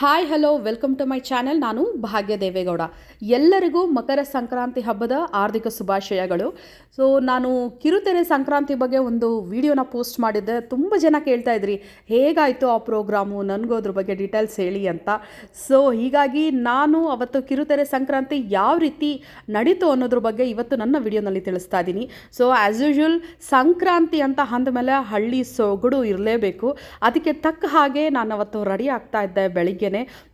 Hi hello welcome to my channel ನಾನು ಭಾಗ್ಯ ದೇವೇಗೌಡ. ಎಲ್ಲರಿಗೂ ಮಕರ ಸಂಕ್ರಾಂತಿ ಹಬ್ಬದ ಆರ್ಥಿಕ ಶುಭಾಶಯಗಳು. ಸೊ ನಾನು ಕಿರುತೆರೆ ಸಂಕ್ರಾಂತಿ ಬಗ್ಗೆ ಒಂದು ವಿಡಿಯೋನ ಪೋಸ್ಟ್ ಮಾಡಿದ್ದೆ. ತುಂಬ ಜನ ಕೇಳ್ತಾ ಇದ್ರಿ, ಹೇಗಾಯಿತು ಆ ಪ್ರೋಗ್ರಾಮು? ನನಗೂ ಅದ್ರ ಬಗ್ಗೆ ಡೀಟೇಲ್ಸ್ ಹೇಳಿ ಅಂತ. ಸೊ ಹೀಗಾಗಿ ನಾನು ಅವತ್ತು ಕಿರುತೆರೆ ಸಂಕ್ರಾಂತಿ ಯಾವ ರೀತಿ ನಡೀತು ಅನ್ನೋದ್ರ ಬಗ್ಗೆ ಇವತ್ತು ನನ್ನ ವಿಡಿಯೋನಲ್ಲಿ ತಿಳಿಸ್ತಾ ಇದ್ದೀನಿ. ಸೊ ಆ್ಯಸ್ ಯೂಶುವಲ್ ಸಂಕ್ರಾಂತಿ ಅಂತ ಅಂದಮೇಲೆ ಹಳ್ಳಿ ಸೊಗಡು ಇರಲೇಬೇಕು. ಅದಕ್ಕೆ ತಕ್ಕ ಹಾಗೆ ನಾನು ಅವತ್ತು ರೆಡಿ ಆಗ್ತಾ ಇದ್ದೆ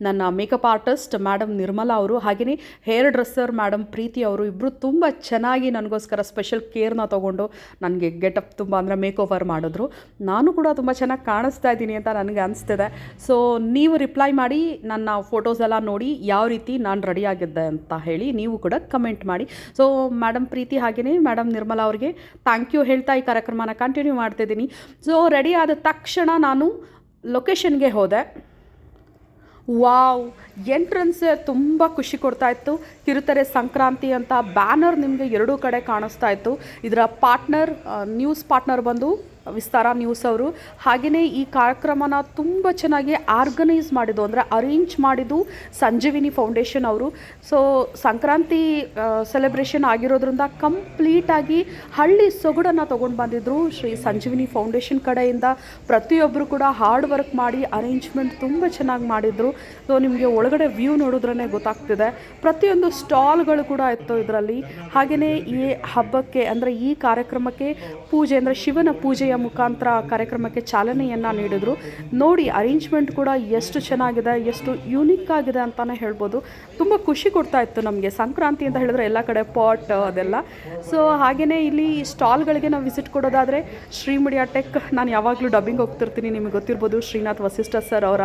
ನನ್ನ ಮೇಕಪ್ ಆರ್ಟಿಸ್ಟ್ ಮೇಡಮ್ ನಿರ್ಮಲಾ ಅವರು ಹಾಗೆಯೇ ಹೇರ್ ಡ್ರೆಸ್ಸರ್ ಮೇಡಮ್ ಪ್ರೀತಿ ಅವರು ಇಬ್ಬರು ತುಂಬ ಚೆನ್ನಾಗಿ ನನಗೋಸ್ಕರ ಸ್ಪೆಷಲ್ ಕೇರ್ನ ತೊಗೊಂಡು ನನಗೆ ಗೆಟಪ್ ತುಂಬ ಅಂದರೆ ಮೇಕ್ ಓವರ್ ಮಾಡಿದ್ರು. ನಾನು ಕೂಡ ತುಂಬ ಚೆನ್ನಾಗಿ ಕಾಣಿಸ್ತಾ ಇದ್ದೀನಿ ಅಂತ ನನಗೆ ಅನಿಸ್ತಿದೆ. ಸೊ ನೀವು ರಿಪ್ಲೈ ಮಾಡಿ, ನನ್ನ ಫೋಟೋಸ್ ಎಲ್ಲ ನೋಡಿ ಯಾವ ರೀತಿ ನಾನು ರೆಡಿ ಆಗಿದ್ದೆ ಅಂತ ಹೇಳಿ ನೀವು ಕೂಡ ಕಮೆಂಟ್ ಮಾಡಿ. ಸೊ ಮೇಡಮ್ ಪ್ರೀತಿ ಹಾಗೆಯೇ ಮೇಡಮ್ ನಿರ್ಮಲಾ ಅವರಿಗೆ ಥ್ಯಾಂಕ್ ಯು ಹೇಳ್ತಾ ಈ ಕಾರ್ಯಕ್ರಮನ ಕಂಟಿನ್ಯೂ ಮಾಡ್ತಿದ್ದೀನಿ. ಸೊ ರೆಡಿ ಆದ ತಕ್ಷಣ ನಾನು ಲೊಕೇಶನ್ಗೆ ಹೋದೆ. ವಾವ್, ಎಂಟ್ರೆನ್ಸ್ ತುಂಬ ಖುಷಿ ಕೊಡ್ತಾ ಇತ್ತು. ಕಿರುತೆರೆ ಸಂಕ್ರಾಂತಿ ಅಂತ ಬ್ಯಾನರ್ ನಿಮಗೆ ಎರಡೂ ಕಡೆ ಕಾಣಿಸ್ತಾ ಇತ್ತು. ಇದರ ಪಾರ್ಟ್ನರ್ ನ್ಯೂಸ್ ಪಾರ್ಟ್ನರ್ ಬಂದು ವಿಸ್ತಾರ ನ್ಯೂಸ್ ಅವರು. ಹಾಗೆಯೇ ಈ ಕಾರ್ಯಕ್ರಮನ ತುಂಬ ಚೆನ್ನಾಗಿ ಆರ್ಗನೈಸ್ ಮಾಡಿದ್ದು, ಅಂದರೆ ಅರೇಂಜ್ ಮಾಡಿದ್ದು ಸಂಜೀವಿನಿ ಫೌಂಡೇಶನ್ ಅವರು. ಸೊ ಸಂಕ್ರಾಂತಿ ಸೆಲೆಬ್ರೇಷನ್ ಆಗಿರೋದ್ರಿಂದ ಕಂಪ್ಲೀಟಾಗಿ ಹಳ್ಳಿ ಸೊಗಡನ್ನು ತೊಗೊಂಡು ಬಂದಿದ್ದರು ಶ್ರೀ ಸಂಜೀವಿನಿ ಫೌಂಡೇಶನ್ ಕಡೆಯಿಂದ. ಪ್ರತಿಯೊಬ್ಬರು ಕೂಡ ಹಾರ್ಡ್ ವರ್ಕ್ ಮಾಡಿ ಅರೇಂಜ್ಮೆಂಟ್ ತುಂಬ ಚೆನ್ನಾಗಿ ಮಾಡಿದರು. ಸೊ ನಿಮಗೆ ಒಳಗಡೆ ವ್ಯೂ ನೋಡಿದ್ರೇ ಗೊತ್ತಾಗ್ತಿದೆ. ಪ್ರತಿಯೊಂದು ಸ್ಟಾಲ್ಗಳು ಕೂಡ ಇತ್ತು ಇದರಲ್ಲಿ. ಹಾಗೆಯೇ ಈ ಹಬ್ಬಕ್ಕೆ, ಅಂದರೆ ಈ ಕಾರ್ಯಕ್ರಮಕ್ಕೆ ಪೂಜೆ, ಅಂದರೆ ಶಿವನ ಪೂಜೆಯ ಮುಖಾಂತರ ಕಾರ್ಯಕ್ರಮಕ್ಕೆ ಚಾಲನೆಯನ್ನು ನೀಡಿದರು. ನೋಡಿ ಅರೇಂಜ್ಮೆಂಟ್ ಕೂಡ ಎಷ್ಟು ಚೆನ್ನಾಗಿದೆ, ಎಷ್ಟು ಯೂನಿಕ್ ಆಗಿದೆ ಅಂತಲೇ ಹೇಳ್ಬೋದು. ತುಂಬ ಖುಷಿ ಕೊಡ್ತಾ ಇತ್ತು ನಮಗೆ. ಸಂಕ್ರಾಂತಿ ಅಂತ ಹೇಳಿದ್ರೆ ಎಲ್ಲ ಕಡೆ ಪಾಟ್ ಅದೆಲ್ಲ. ಸೊ ಹಾಗೆಯೇ ಇಲ್ಲಿ ಸ್ಟಾಲ್ಗಳಿಗೆ ನಾವು ವಿಸಿಟ್ ಕೊಡೋದಾದರೆ ಶ್ರೀ ಮೀಡಿಯಾ ಟೆಕ್ ನಾನು ಯಾವಾಗಲೂ ಡಬ್ಬಿಂಗ್ ಹೋಗ್ತಿರ್ತೀನಿ, ನಿಮಗೆ ಗೊತ್ತಿರ್ಬೋದು. ಶ್ರೀನಾಥ್ ವಸಿಷ್ಠ ಸರ್ ಅವರ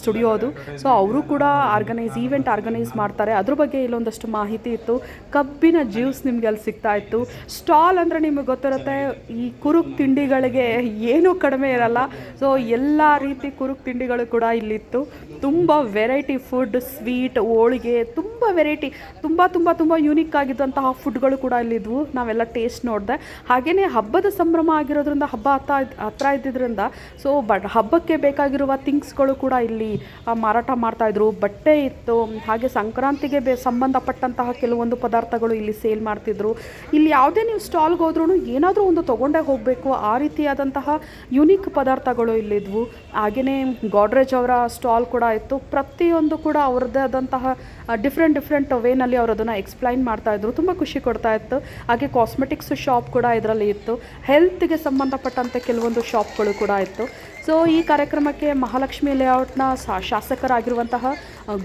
ಸ್ಟುಡಿಯೋ ಅದು. ಸೊ ಅವರು ಕೂಡ ಆರ್ಗನೈಸ್ ಈವೆಂಟ್ ಆರ್ಗನೈಸ್ ಮಾಡ್ತಾರೆ. ಅದ್ರ ಬಗ್ಗೆ ಇಲ್ಲೊಂದಷ್ಟು ಮಾಹಿತಿ ಇತ್ತು. ಕಬ್ಬಿನ ಜ್ಯೂಸ್ ನಿಮಗೆ ಅಲ್ಲಿ ಸಿಗ್ತಾ ಇತ್ತು. ಸ್ಟಾಲ್ ಅಂದರೆ ನಿಮಗೆ ಗೊತ್ತಿರುತ್ತೆ, ಈ ಕುರುಕ್ ತಿಂಡಿಗಳಿಗೆ ಏನೂ ಕಡಿಮೆ ಇರಲ್ಲ. ಸೊ ಎಲ್ಲ ರೀತಿ ಕುರುಕು ತಿಂಡಿಗಳು ಕೂಡ ಇಲ್ಲಿತ್ತು. ತುಂಬ ವೆರೈಟಿ ಫುಡ್ ಸ್ವೀಟ್ ಹೋಳಿಗೆ, ತುಂಬ ವೆರೈಟಿ ತುಂಬ ತುಂಬ ತುಂಬ ಯೂನಿಕ್ ಆಗಿದ್ದಂತಹ ಫುಡ್ಗಳು ಕೂಡ ಇಲ್ಲಿದ್ವು. ನಾವೆಲ್ಲ ಟೇಸ್ಟ್ ನೋಡಿದೆ. ಹಾಗೆಯೇ ಹಬ್ಬದ ಸಂಭ್ರಮ ಆಗಿರೋದ್ರಿಂದ ಹಬ್ಬ ಹತ್ತ ಹತ್ರ ಇದ್ದಿದ್ದರಿಂದ ಸೊ ಬಟ್ ಹಬ್ಬಕ್ಕೆ ಬೇಕಾಗಿರುವ ಥಿಂಗ್ಸ್ಗಳು ಕೂಡ ಇಲ್ಲಿ ಮಾರಾಟ ಮಾಡ್ತಾಯಿದ್ರು ಬಟ್ಟೆ ಇತ್ತು, ಹಾಗೆ ಸಂಕ್ರಾಂತಿಗೆ ಬೇ, ಸಂಬಂಧಪಟ್ಟಂತಹ ಕೆಲವೊಂದು ಪದಾರ್ಥಗಳು ಇಲ್ಲಿ ಸೇಲ್ ಮಾಡ್ತಿದ್ರು. ಇಲ್ಲಿ ಯಾವುದೇ ನೀವು ಸ್ಟಾಲ್ಗೆ ಹೋದ್ರೂ ಏನಾದರೂ ಒಂದು ತೊಗೊಂಡೇ ಹೋಗಬೇಕು. ಆ ರೀತಿಯಾದಂತಹ ಯುನೀಕ್ ಪದಾರ್ಥಗಳು ಇಲ್ಲಿದ್ವು. ಹಾಗೆಯೇ ಗಾಡ್ರೇಜ್ ಅವರ ಸ್ಟಾಲ್ ಕೂಡ ಇತ್ತು. ಪ್ರತಿಯೊಂದು ಕೂಡ ಅವ್ರದ್ದೇ ಆದಂತಹ ಡಿಫ್ರೆಂಟ್ ಡಿಫ್ರೆಂಟ್ ವೇನಲ್ಲಿ ಅವರು ಅದನ್ನು ಎಕ್ಸ್ಪ್ಲೈನ್ ಮಾಡ್ತಾ ಇದ್ರು. ತುಂಬ ಖುಷಿ ಕೊಡ್ತಾ ಇತ್ತು. ಹಾಗೆ ಕಾಸ್ಮೆಟಿಕ್ಸ್ ಶಾಪ್ ಕೂಡ ಇದರಲ್ಲಿ ಇತ್ತು. ಹೆಲ್ತ್ಗೆ ಸಂಬಂಧಪಟ್ಟಂತೆ ಕೆಲವೊಂದು ಶಾಪ್ಗಳು ಕೂಡ ಇತ್ತು. ಸೊ ಈ ಕಾರ್ಯಕ್ರಮಕ್ಕೆ ಮಹಾಲಕ್ಷ್ಮಿ ಲೇಔಟ್ನ ಶಾಸಕರಾಗಿರುವಂತಹ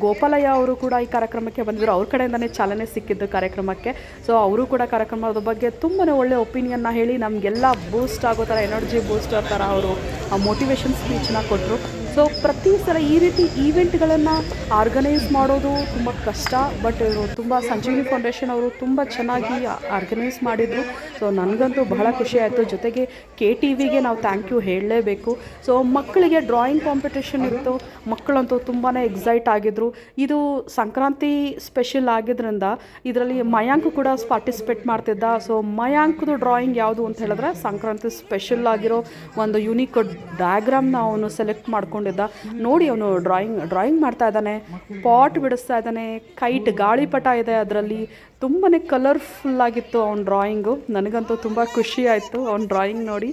ಗೋಪಾಲಯ್ಯ ಅವರು ಕೂಡ ಈ ಕಾರ್ಯಕ್ರಮಕ್ಕೆ ಬಂದಿದ್ದರು ಅವ್ರ ಕಡೆಯಿಂದನೇ ಚಾಲನೆ ಸಿಕ್ಕಿದ್ದು ಕಾರ್ಯಕ್ರಮಕ್ಕೆ. ಸೊ ಅವರು ಕೂಡ ಕಾರ್ಯಕ್ರಮದ ಬಗ್ಗೆ ತುಂಬಾ ಒಳ್ಳೆಯ ಒಪಿನಿಯನ್ನ ಹೇಳಿ ನಮಗೆಲ್ಲ ಬೂಸ್ಟ್ ಆಗೋ ಥರ ಎನರ್ಜಿ ಬೂಸ್ಟರ್ ಥರ ಅವರು ಮೋಟಿವೇಶನ್ ಸ್ಪೀಚ್ನ ಕೊಟ್ಟರು ಸೊ ಪ್ರತಿ ಸಲ ಈ ರೀತಿ ಈವೆಂಟ್ಗಳನ್ನು ಆರ್ಗನೈಸ್ ಮಾಡೋದು ತುಂಬ ಕಷ್ಟ ಬಟ್ ತುಂಬ ಸಂಜೀವಿ ಫೌಂಡೇಶನ್ ಅವರು ತುಂಬ ಚೆನ್ನಾಗಿ ಆರ್ಗನೈಸ್ ಮಾಡಿದರು. ಸೊ ನನಗಂತೂ ಬಹಳ ಖುಷಿ ಆಯಿತು. ಜೊತೆಗೆ ಕೆ ಟಿ ವಿಗೆ ನಾವು ಥ್ಯಾಂಕ್ ಯು ಹೇಳಲೇಬೇಕು. ಸೊ ಮಕ್ಕಳಿಗೆ ಡ್ರಾಯಿಂಗ್ ಕಾಂಪಿಟೇಷನ್ ಇತ್ತು. ಮಕ್ಕಳಂತೂ ತುಂಬಾ ಎಕ್ಸೈಟ್ ಆಗಿದ್ರು. ಇದು ಸಂಕ್ರಾಂತಿ ಸ್ಪೆಷಲ್ ಆಗಿದ್ರಿಂದ ಇದರಲ್ಲಿ ಮಯಾಂಕ್ ಕೂಡ ಪಾರ್ಟಿಸಿಪೇಟ್ ಮಾಡ್ತಿದ್ದ. ಸೊ ಮಯಾಂಕ್ದು ಡ್ರಾಯಿಂಗ್ ಯಾವುದು ಅಂತ ಹೇಳಿದ್ರೆ ಸಂಕ್ರಾಂತಿ ಸ್ಪೆಷಲ್ ಆಗಿರೋ ಒಂದು ಯುನೀಕ್ ಡಯಾಗ್ರಾಮ್ನ ಅವನು ಸೆಲೆಕ್ಟ್ ಮಾಡ್ಕೊಂಡಿದ್ದ ನೋಡಿ ಅವನು ಡ್ರಾಯಿಂಗ್ ಡ್ರಾಯಿಂಗ್ ಮಾಡ್ತಾ ಇದ್ದಾನೆ. ಪಾಟ್ ಬಿಡಿಸ್ತಾ ಇದ್ದಾನೆ. ಕೈಟ್ ಗಾಳಿಪಟ ಇದೆ ಅದರಲ್ಲಿ. ತುಂಬಾ ಕಲರ್ಫುಲ್ ಆಗಿತ್ತು ಅವ್ನ ಡ್ರಾಯಿಂಗು ನನಗಂತೂ ತುಂಬ ಖುಷಿ ಆಯಿತು ಅವ್ನ ಡ್ರಾಯಿಂಗ್ ನೋಡಿ.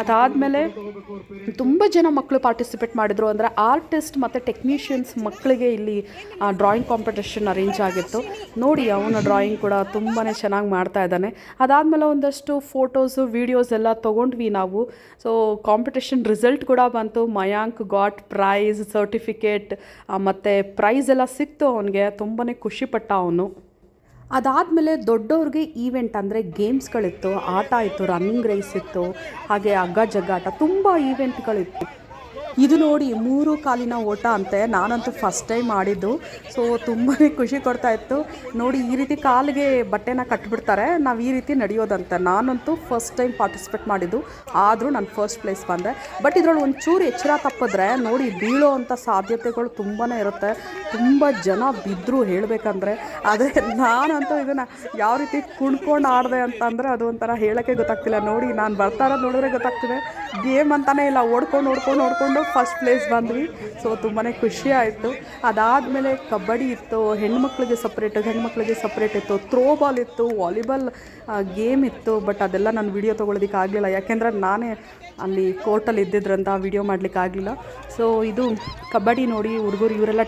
ಅದಾದಮೇಲೆ ತುಂಬ ಜನ ಮಕ್ಕಳು ಪಾರ್ಟಿಸಿಪೇಟ್ ಮಾಡಿದರು. ಅಂದರೆ ಆರ್ಟಿಸ್ಟ್ ಮತ್ತು ಟೆಕ್ನಿಷಿಯನ್ಸ್ ಮಕ್ಕಳಿಗೆ ಇಲ್ಲಿ ಡ್ರಾಯಿಂಗ್ ಕಾಂಪಿಟೇಷನ್ ಅರೇಂಜ್ ಆಗಿತ್ತು. ನೋಡಿ, ಅವನ ಡ್ರಾಯಿಂಗ್ ಕೂಡ ತುಂಬಾ ಚೆನ್ನಾಗಿ ಮಾಡ್ತಾ ಇದ್ದಾನೆ. ಅದಾದಮೇಲೆ ಒಂದಷ್ಟು ಫೋಟೋಸು ವೀಡಿಯೋಸ್ ಎಲ್ಲ ತೊಗೊಂಡ್ವಿ ನಾವು. ಸೊ ಕಾಂಪಿಟೇಷನ್ ರಿಸಲ್ಟ್ ಕೂಡ ಬಂತು. ಮಯಾಂಕ್ ಗಾಟ್ ಪ್ರೈಸ್ ಸರ್ಟಿಫಿಕೇಟ್ ಮತ್ತು ಪ್ರೈಸ್ ಎಲ್ಲ ಸಿಕ್ತು ಅವನಿಗೆ. ತುಂಬಾ ಖುಷಿಪಟ್ಟ ಅವನು. ಅದಾದಮೇಲೆ ದೊಡ್ಡವ್ರಿಗೆ ಈವೆಂಟ್ ಅಂದರೆ ಗೇಮ್ಸ್ಗಳಿತ್ತು ಆಟ ಇತ್ತು ರನ್ನಿಂಗ್ ರೇಸ್ ಇತ್ತು, ಹಾಗೆ ಹಗ್ಗ ಜಗ್ಗಾಟ ತುಂಬ ಈವೆಂಟ್ಗಳಿತ್ತು ಇದು ನೋಡಿ ಮೂರು ಕಾಲಿನ ಓಟ ಅಂತೆ. ನಾನಂತೂ ಫಸ್ಟ್ ಟೈಮ್ ಆಡಿದ್ದು ಸೊ ತುಂಬಾ ಖುಷಿ ಕೊಡ್ತಾ ಇತ್ತು. ನೋಡಿ, ಈ ರೀತಿ ಕಾಲಿಗೆ ಬಟ್ಟೆನ ಕಟ್ಬಿಡ್ತಾರೆ. ನಾವು ಈ ರೀತಿ ನಡೆಯೋದಂತೆ. ನಾನಂತೂ ಫಸ್ಟ್ ಟೈಮ್ ಪಾರ್ಟಿಸಿಪೇಟ್ ಮಾಡಿದ್ದು. ಆದರೂ ನಾನು ಫಸ್ಟ್ ಪ್ಲೇಸ್ ಬಂದೆ. ಬಟ್ ಇದ್ರಲ್ಲಿ ಒಂಚೂರು ಎಚ್ಚರ ತಪ್ಪಿದ್ರೆ, ನೋಡಿ, ಬೀಳೋ ಅಂಥ ಸಾಧ್ಯತೆಗಳು ತುಂಬಾ ಇರುತ್ತೆ. ತುಂಬ ಜನ ಬಿದ್ದರು ಹೇಳಬೇಕಂದ್ರೆ, ಆದರೆ ನಾನಂತೂ ಇದನ್ನು ಯಾವ ರೀತಿ ಕುಣ್ಕೊಂಡು ಆಡಿದೆ ಅಂತಂದರೆ ಅದು ಒಂಥರ ಹೇಳೋಕ್ಕೆ ಗೊತ್ತಾಗ್ತಿಲ್ಲ. ನೋಡಿ, ನಾನು ಬರ್ತಾ ಇರೋದು ನೋಡಿದ್ರೆ ಗೊತ್ತಾಗ್ತಿದೆ. ಗೇಮ್ ಅಂತಲೇ ಇಲ್ಲ, ಓಡ್ಕೊಂಡು ಓಡ್ಕೊಂಡು ಓಡ್ಕೊಂಡು ಫಸ್ಟ್ ಪ್ಲೇಸ್ ಬಂದ್ವಿ. ಸೊ ತುಂಬಾ ಖುಷಿ ಆಯಿತು. ಅದಾದಮೇಲೆ ಕಬಡ್ಡಿ ಇತ್ತು, ಹೆಣ್ಮಕ್ಳಿಗೆ ಸಪ್ರೇಟ್ ಹೆಣ್ಮಕ್ಳಿಗೆ ಸಪ್ರೇಟ್ ಇತ್ತು ಥ್ರೋಬಾಲ್ ಇತ್ತು ವಾಲಿಬಾಲ್ ಗೇಮ್ ಇತ್ತು ಬಟ್ ಅದೆಲ್ಲ ನಾನು ವಿಡಿಯೋ ತೊಗೊಳೋದಕ್ಕೆ ಆಗಲಿಲ್ಲ. ಯಾಕೆಂದರೆ ನಾನೇ ಅಲ್ಲಿ ಕೋರ್ಟಲ್ಲಿ ಇದ್ದಿದ್ರಂತ ವಿಡಿಯೋ ಮಾಡಲಿಕ್ಕೆ ಆಗಲಿಲ್ಲ. ಸೊ ಇದು ಕಬಡ್ಡಿ ನೋಡಿ, ಹುಡುಗರು ಇವರೆಲ್ಲ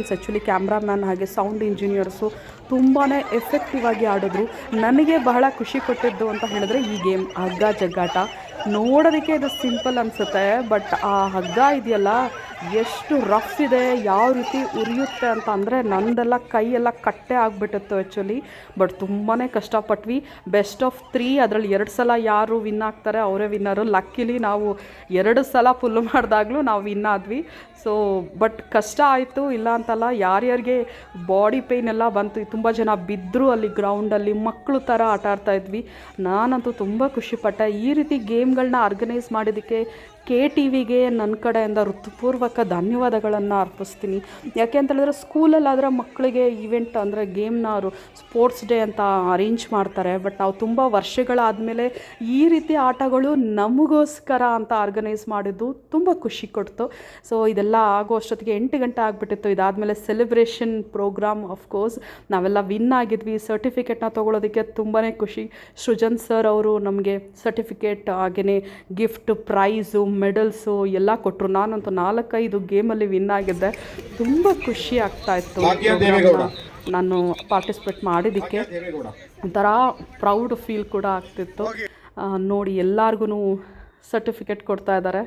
ಟೆಕ್ನಿಷಿಯನ್ಸ್ ಆ್ಯಕ್ಚುಲಿ ಕ್ಯಾಮ್ರಾಮ್ಯಾನ್ ಹಾಗೆ ಸೌಂಡ್ ಇಂಜಿನಿಯರ್ಸು ತುಂಬಾ ಎಫೆಕ್ಟಿವ್ ಆಗಿ ಆಡಿದ್ರು. ನನಗೆ ಬಹಳ ಖುಷಿ ಕೊಟ್ಟಿದ್ದು ಅಂತ ಹೇಳಿದ್ರೆ ಈ ಗೇಮ್ ಹಗ್ಗ ಜಗ್ಗಾಟ. ನೋಡೋದಕ್ಕೆ ಇದು ಸಿಂಪಲ್ ಅನಿಸುತ್ತೆ ಬಟ್ ಆ ಹಗ್ಗ ಇದೆಯಲ್ಲ ಎಷ್ಟು ರಫ್ ಇದೆ, ಯಾವ ರೀತಿ ಉರಿಯುತ್ತೆ ಅಂತ ಅಂದರೆ ನಂದೆಲ್ಲ ಕೈಯೆಲ್ಲ ಕಟ್ಟೆ ಆಗಿಬಿಟ್ಟಿತ್ತು ಆ್ಯಕ್ಚುಲಿ ಬಟ್ ತುಂಬಾ ಕಷ್ಟಪಟ್ವಿ. ಬೆಸ್ಟ್ ಆಫ್ ತ್ರೀ ಅದರಲ್ಲಿ ಎರಡು ಸಲ ಯಾರು ವಿನ್ ಆಗ್ತಾರೆ, ಅವರೇ ವಿನ್ನರು ಲಕ್ಕಿಲಿ ನಾವು ಎರಡು ಸಲ ಫುಲ್ ಮಾಡಿದಾಗಲೂ ನಾವು ವಿನ್ ಆದ್ವಿ. ಸೊ ಬಟ್ ಕಷ್ಟ ಆಯಿತು, ಇಲ್ಲ ಅಂತಲ್ಲ, ಯಾರ್ಯಾರಿಗೆ ಬಾಡಿ ಪೇಯ್ನ್ ಎಲ್ಲ ಬಂತು, ತುಂಬ ಜನ ಬಿದ್ದರು ಅಲ್ಲಿ ಗ್ರೌಂಡಲ್ಲಿ ಮಕ್ಕಳು ಥರ ಆಟ ಆಡ್ತಾಯಿದ್ವಿ ನಾನಂತೂ ತುಂಬ ಖುಷಿಪಟ್ಟೆ. ಈ ರೀತಿ ಗೇಮ್ಗಳನ್ನ ಆರ್ಗನೈಸ್ ಮಾಡಿದ್ದಕ್ಕೆ ಕೆ ಟಿ ವಿಗೆ ನನ್ನ ಕಡೆಯಿಂದ ಋತುಪೂರ್ವಕ ಧನ್ಯವಾದಗಳನ್ನು ಅರ್ಪಿಸ್ತೀನಿ. ಯಾಕೆ ಅಂತ ಹೇಳಿದ್ರೆ ಸ್ಕೂಲಲ್ಲಾದರೆ ಮಕ್ಕಳಿಗೆ ಈವೆಂಟ್ ಅಂದರೆ ಗೇಮ್ನ ಅವರು ಸ್ಪೋರ್ಟ್ಸ್ ಡೇ ಅಂತ ಅರೇಂಜ್ ಮಾಡ್ತಾರೆ. ಬಟ್ ನಾವು ತುಂಬ ವರ್ಷಗಳಾದಮೇಲೆ ಈ ರೀತಿ ಆಟಗಳು ನಮಗೋಸ್ಕರ ಅಂತ ಆರ್ಗನೈಸ್ ಮಾಡಿದ್ದು ತುಂಬ ಖುಷಿ ಕೊಡ್ತು. ಸೊ ಇದೆಲ್ಲ ಆಗೋ ಅಷ್ಟೊತ್ತಿಗೆ ಎಂಟು ಗಂಟೆ ಆಗಿಬಿಟ್ಟಿತ್ತು. ಇದಾದಮೇಲೆ ಸೆಲೆಬ್ರೇಷನ್ ಪ್ರೋಗ್ರಾಮ್ ಕೋರ್ಸ್ ನಾವೆಲ್ಲ ವಿನ್ ಆಗಿದ್ವಿ. ಸರ್ಟಿಫಿಕೇಟ್ನ ತೊಗೊಳೋದಕ್ಕೆ ತುಂಬಾ ಖುಷಿ. ಸೃಜನ್ ಸರ್ ಅವರು ನಮಗೆ ಸರ್ಟಿಫಿಕೇಟ್ ಹಾಗೆಯೇ ಗಿಫ್ಟ್ ಪ್ರೈಸು ಮೆಡಲ್ಸು ಎಲ್ಲ ಕೊಟ್ಟರು. ನಾನಂತೂ ನಾಲ್ಕೈದು ಗೇಮಲ್ಲಿ ವಿನ್ ಆಗಿದ್ದೆ. ತುಂಬ ಖುಷಿ ಆಗ್ತಾ ಇತ್ತು. ನಾನು ಪಾರ್ಟಿಸಿಪೇಟ್ ಮಾಡಿದ್ದಕ್ಕೆ. ಒಂಥರ ಪ್ರೌಡ್ ಫೀಲ್ ಕೂಡ ಆಗ್ತಿತ್ತು. ನೋಡಿ ಎಲ್ಲರಿಗೂ ಸರ್ಟಿಫಿಕೇಟ್ ಕೊಡ್ತಾ ಇದ್ದಾರೆ.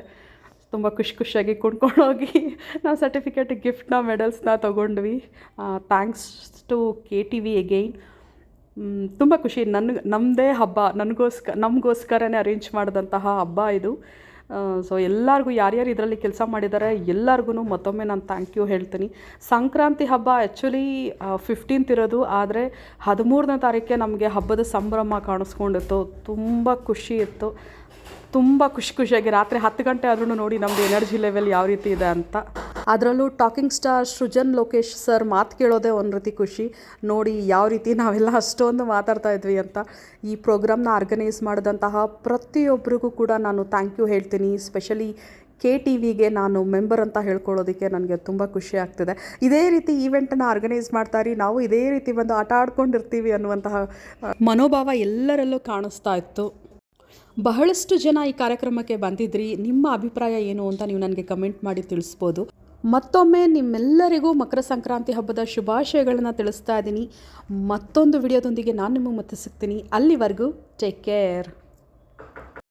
ತುಂಬ ಖುಷಿ ಖುಷಿಯಾಗಿ ಕುಣ್ಕೊಂಡೋಗಿ. ನಾವು ಸರ್ಟಿಫಿಕೇಟ್ ಗಿಫ್ಟ್ನ ಮೆಡಲ್ಸ್ನ ತೊಗೊಂಡ್ವಿ. Thanks to K T V again ತುಂಬ ಖುಷಿ. ನನಗೆ ನಮ್ಮದೇ ಹಬ್ಬ. ನನಗೋಸ್ಕರ ನಮಗೋಸ್ಕರನೇ ಅರೇಂಜ್ ಮಾಡಿದಂತಹ ಹಬ್ಬ ಇದು. ಸೊ ಎಲ್ಲರಿಗೂ ಯಾರ್ಯಾರು ಇದರಲ್ಲಿ ಕೆಲಸ ಮಾಡಿದ್ದಾರೆ ಎಲ್ಲರಿಗೂ ಮತ್ತೊಮ್ಮೆ ನಾನು ಥ್ಯಾಂಕ್ ಯು ಹೇಳ್ತೀನಿ. ಸಂಕ್ರಾಂತಿ ಹಬ್ಬ ಆ್ಯಕ್ಚುಲಿ ಫಿಫ್ಟೀನ್ತ್ ಇರೋದು, ಆದರೆ ಹದಿಮೂರನೇ ತಾರೀಕೆ ನಮಗೆ ಹಬ್ಬದ ಸಂಭ್ರಮ ಕಾಣಿಸ್ಕೊಂಡಿತ್ತು. ತುಂಬ ಖುಷಿ ಇತ್ತು. ತುಂಬ ಖುಷಿ ಖುಷಿಯಾಗಿ ರಾತ್ರಿ ಹತ್ತು ಗಂಟೆ ಆದ್ರೂ ನೋಡಿ ನಮ್ಮದು ಎನರ್ಜಿ ಲೆವೆಲ್ ಯಾವ ರೀತಿ ಇದೆ ಅಂತ. ಅದರಲ್ಲೂ talking star Srujan Lokesh sir ಮಾತು ಕೇಳೋದೇ ಒಂದು ರೀತಿ ಖುಷಿ. ನೋಡಿ ಯಾವ ರೀತಿ ನಾವೆಲ್ಲ ಅಷ್ಟೊಂದು ಮಾತಾಡ್ತಾ ಇದ್ವಿ ಅಂತ ಈ ಪ್ರೋಗ್ರಾಮ್ನ ಆರ್ಗನೈಸ್ ಮಾಡಿದಂತಹ ಪ್ರತಿಯೊಬ್ಬರಿಗೂ ಕೂಡ ನಾನು ಥ್ಯಾಂಕ್ ಯು ಹೇಳ್ತೀನಿ. ಸ್ಪೆಷಲಿ ಕೆ ಟಿ ವಿಗೆ ನಾನು ಮೆಂಬರ್ ಅಂತ ಹೇಳ್ಕೊಳ್ಳೋದಕ್ಕೆ ನನಗೆ ತುಂಬ ಖುಷಿ ಆಗ್ತಿದೆ. ಇದೇ ರೀತಿ ಈವೆಂಟನ್ನು ಆರ್ಗನೈಸ್ ಮಾಡ್ತಾರೆ ನಾವು ಇದೇ ರೀತಿ ಬಂದು ಆಟ ಆಡ್ಕೊಂಡಿರ್ತೀವಿ ಅನ್ನುವಂತಹ ಮನೋಭಾವ ಎಲ್ಲರಲ್ಲೂ ಕಾಣಿಸ್ತಾ ಇತ್ತು. ಬಹಳಷ್ಟು ಜನ ಈ ಕಾರ್ಯಕ್ರಮಕ್ಕೆ ಬಂದಿದ್ರಿ. ನಿಮ್ಮ ಅಭಿಪ್ರಾಯ ಏನು ಅಂತ ನೀವು ನನಗೆ ಕಮೆಂಟ್ ಮಾಡಿ ತಿಳಿಸ್ಬೋದು. ಮತ್ತೊಮ್ಮೆ ನಿಮ್ಮೆಲ್ಲರಿಗೂ ಮಕರ ಸಂಕ್ರಾಂತಿ ಹಬ್ಬದ ಶುಭಾಶಯಗಳನ್ನು ತಿಳಿಸ್ತಾ ಇದ್ದೀನಿ. ಮತ್ತೊಂದು ವಿಡಿಯೋದೊಂದಿಗೆ ನಾನು ನಿಮಗೆ ಮತ್ತೆ ಸಿಗ್ತೀನಿ ಅಲ್ಲಿವರೆಗೂ ಟೇಕ್ ಕೇರ್